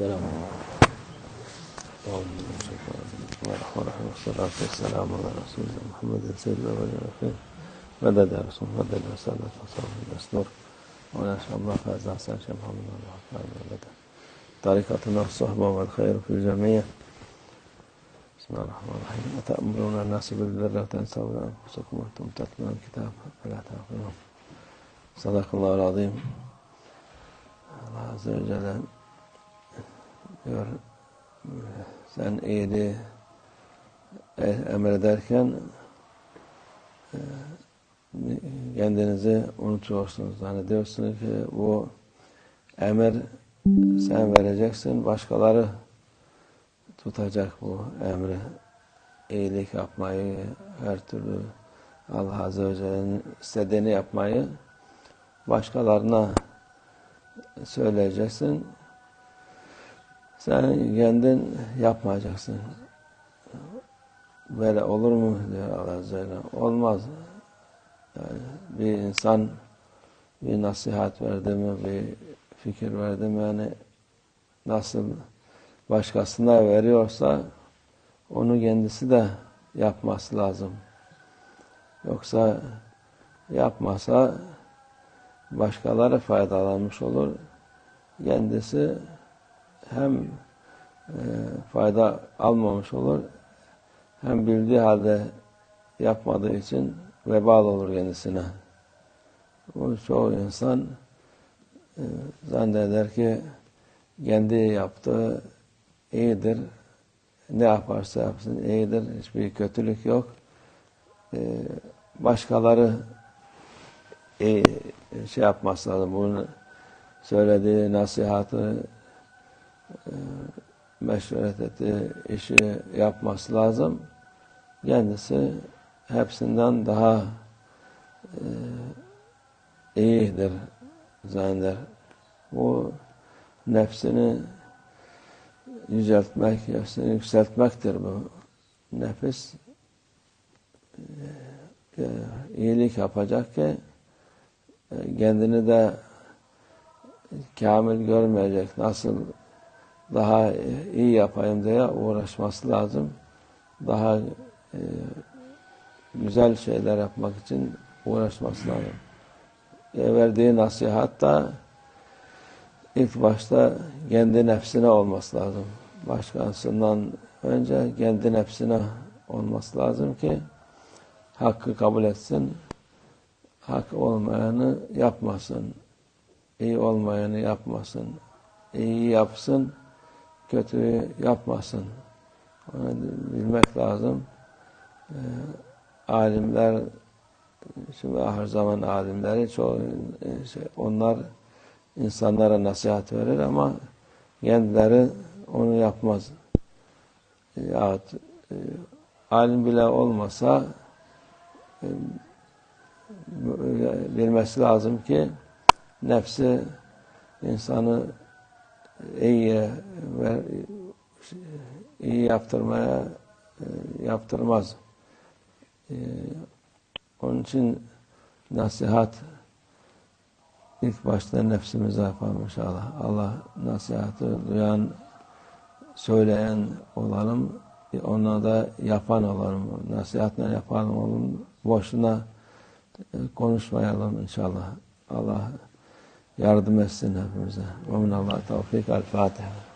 السلام والصلاة والسلام على رسول الله محمد سيد الأولين والآخرين مدد يا رسول الله مدد وصلى المسنور وأنا إن شاء الله فاز أحسن شيخ محمد الله مدد طريقتنا الصحبة والخير في الجميع بسم الله الرحمن الرحيم أتأمرون الناس بالبر وتنسون أنفسكم وأنتم تتلون الكتاب فلا تعقلون صدق الله العظيم Azze ve Celle diyor sen iyiliği emrederken e, kendinizi unutuyorsunuz. Zannediyorsunuz ki bu emir sen vereceksin, başkaları tutacak bu emri. İyilik yapmayı, her türlü Allah Azze ve Celle'nin istediğini yapmayı başkalarına söyleyeceksin. Sen kendin yapmayacaksın. Böyle olur mu diyor Allah Azze. Olmaz. Yani bir insan bir nasihat verdi mi, bir fikir verdi mi yani nasıl başkasına veriyorsa onu kendisi de yapması lazım. Yoksa yapmasa başkaları faydalanmış olur. Kendisi hem e, fayda almamış olur hem bildiği halde yapmadığı için vebal olur kendisine. Bu çoğu insan e, zanneder ki kendi yaptığı iyidir. Ne yaparsa yapsın iyidir. Hiçbir kötülük yok. E, başkaları iyi şey yapması lazım. Bunu söylediği nasihatı e, meşveret ettiği işi yapması lazım. Kendisi hepsinden daha e, iyidir zanneder. Bu nefsini yüceltmek, nefsini yükseltmektir bu. Nefis e, iyilik yapacak ki kendini de kamil görmeyecek. Nasıl daha iyi yapayım diye uğraşması lazım. Daha e, güzel şeyler yapmak için uğraşması lazım. E, verdiği nasihat da ilk başta kendi nefsine olması lazım. Başkasından önce kendi nefsine olması lazım ki hakkı kabul etsin hak olmayanı yapmasın. İyi olmayanı yapmasın. İyi yapsın, kötüyü yapmasın. Onu bilmek lazım. Ee, alimler, şimdi ahir zaman alimleri çoğu şey, onlar insanlara nasihat verir ama kendileri onu yapmaz. Yahut e, alim bile olmasa e, bilmesi lazım ki nefsi insanı iyi ve iyi yaptırmaya e, yaptırmaz. E, onun için nasihat ilk başta nefsimize yapalım inşallah. Allah nasihatı duyan, söyleyen olalım, ona da yapan olalım. Nasihatle yapan olalım. Boşuna konuşmayalım inşallah. Allah يا أرض مسنا فرزها ومن الله نعم توفيق الفاتحة.